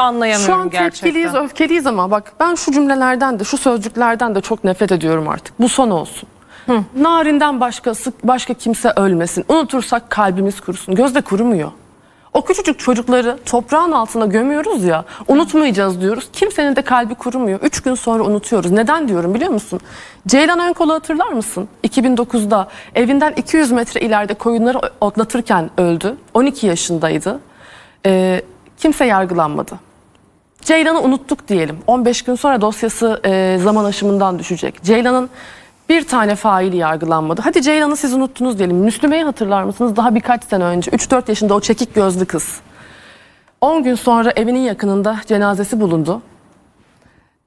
anlayamıyorum Şu an gerçekten. tepkiliyiz, öfkeliyiz ama bak ben şu cümlelerden de, şu sözcüklerden de çok nefret ediyorum artık. Bu son olsun. Narinden başkası, başka kimse ölmesin. Unutursak kalbimiz kurusun. Gözde kurumuyor. O küçücük çocukları toprağın altına gömüyoruz ya, unutmayacağız diyoruz. Kimsenin de kalbi kurumuyor. Üç gün sonra unutuyoruz. Neden diyorum biliyor musun? Ceylan Önkol'u hatırlar mısın? 2009'da evinden 200 metre ileride koyunları otlatırken öldü. 12 yaşındaydı. Ee, kimse yargılanmadı. Ceylan'ı unuttuk diyelim. 15 gün sonra dosyası e, zaman aşımından düşecek. Ceylan'ın bir tane faili yargılanmadı. Hadi Ceylan'ı siz unuttunuz diyelim. Müslüme'yi hatırlar mısınız? Daha birkaç sene önce 3-4 yaşında o çekik gözlü kız. 10 gün sonra evinin yakınında cenazesi bulundu.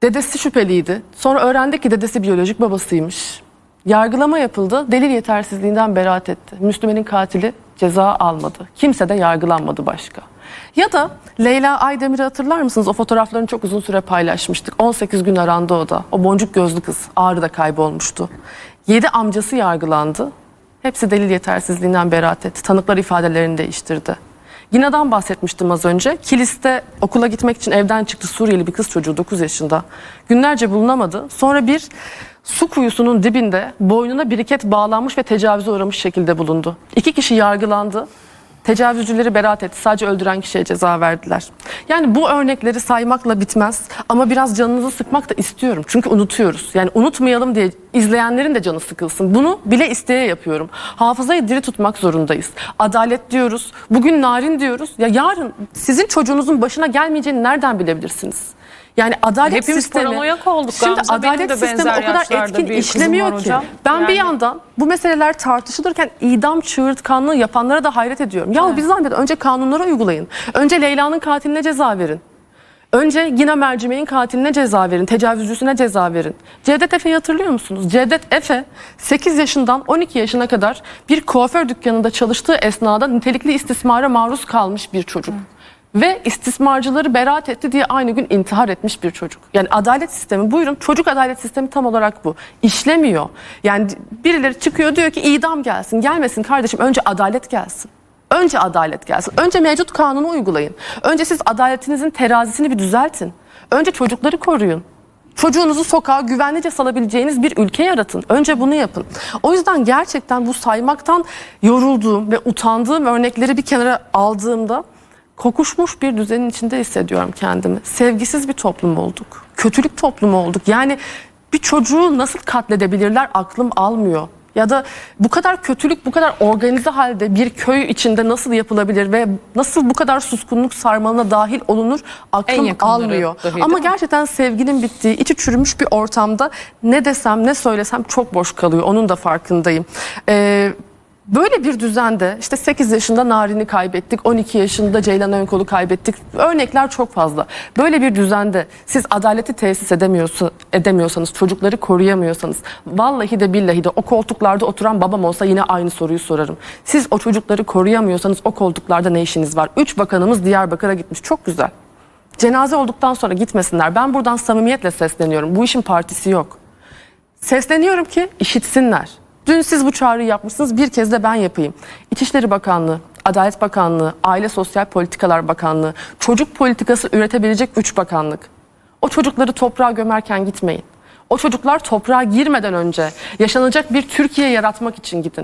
Dedesi şüpheliydi. Sonra öğrendik ki dedesi biyolojik babasıymış. Yargılama yapıldı. Delil yetersizliğinden beraat etti. Müslümenin katili ceza almadı. Kimse de yargılanmadı başka. Ya da Leyla Aydemir'i hatırlar mısınız? O fotoğraflarını çok uzun süre paylaşmıştık. 18 gün arandı o da. O boncuk gözlü kız Ağrı'da kaybolmuştu. 7 amcası yargılandı. Hepsi delil yetersizliğinden beraat etti. Tanıklar ifadelerini değiştirdi. Yina'dan bahsetmiştim az önce. Kilis'te okula gitmek için evden çıktı Suriyeli bir kız çocuğu 9 yaşında. Günlerce bulunamadı. Sonra bir su kuyusunun dibinde boynuna biriket bağlanmış ve tecavüze uğramış şekilde bulundu. İki kişi yargılandı. Tecavüzcüleri beraat etti. Sadece öldüren kişiye ceza verdiler. Yani bu örnekleri saymakla bitmez ama biraz canınızı sıkmak da istiyorum. Çünkü unutuyoruz. Yani unutmayalım diye izleyenlerin de canı sıkılsın. Bunu bile isteye yapıyorum. Hafızayı diri tutmak zorundayız. Adalet diyoruz. Bugün narin diyoruz. Ya yarın sizin çocuğunuzun başına gelmeyeceğini nereden bilebilirsiniz? Yani adalet Hepimiz sistemi paranoyak olduk. Şimdi Gamze, adalet de sistemi o kadar etkin bir işlemiyor ki. hocam. Ben bir Yani- yandan bu meseleler tartışılırken idam çığırtkanlığı yapanlara da hayret ediyorum. Ya bir zahmet önce kanunları uygulayın. Önce Leyla'nın katiline ceza verin. Önce yine mercimeğin katiline ceza verin, tecavüzcüsüne ceza verin. Cevdet Efe'yi hatırlıyor musunuz? Cevdet Efe 8 yaşından 12 yaşına kadar bir kuaför dükkanında çalıştığı esnada nitelikli istismara maruz kalmış bir çocuk. Ve istismarcıları beraat etti diye aynı gün intihar etmiş bir çocuk. Yani adalet sistemi buyurun çocuk adalet sistemi tam olarak bu. İşlemiyor. Yani birileri çıkıyor diyor ki idam gelsin. Gelmesin kardeşim önce adalet gelsin. Önce adalet gelsin. Önce mevcut kanunu uygulayın. Önce siz adaletinizin terazisini bir düzeltin. Önce çocukları koruyun. Çocuğunuzu sokağa güvenlice salabileceğiniz bir ülke yaratın. Önce bunu yapın. O yüzden gerçekten bu saymaktan yorulduğum ve utandığım örnekleri bir kenara aldığımda kokuşmuş bir düzenin içinde hissediyorum kendimi. Sevgisiz bir toplum olduk. Kötülük toplumu olduk. Yani bir çocuğu nasıl katledebilirler aklım almıyor. Ya da bu kadar kötülük bu kadar organize halde bir köy içinde nasıl yapılabilir ve nasıl bu kadar suskunluk sarmalına dahil olunur aklım almıyor. Ama gerçekten sevginin bittiği, içi çürümüş bir ortamda ne desem ne söylesem çok boş kalıyor. Onun da farkındayım. Ee, Böyle bir düzende işte 8 yaşında Narin'i kaybettik, 12 yaşında Ceylan Önkol'u kaybettik. Örnekler çok fazla. Böyle bir düzende siz adaleti tesis edemiyorsa, edemiyorsanız, çocukları koruyamıyorsanız, vallahi de billahi de o koltuklarda oturan babam olsa yine aynı soruyu sorarım. Siz o çocukları koruyamıyorsanız o koltuklarda ne işiniz var? Üç bakanımız Diyarbakır'a gitmiş. Çok güzel. Cenaze olduktan sonra gitmesinler. Ben buradan samimiyetle sesleniyorum. Bu işin partisi yok. Sesleniyorum ki işitsinler. Dün siz bu çağrıyı yapmışsınız bir kez de ben yapayım. İçişleri Bakanlığı, Adalet Bakanlığı, Aile Sosyal Politikalar Bakanlığı, çocuk politikası üretebilecek üç bakanlık. O çocukları toprağa gömerken gitmeyin. O çocuklar toprağa girmeden önce yaşanacak bir Türkiye yaratmak için gidin.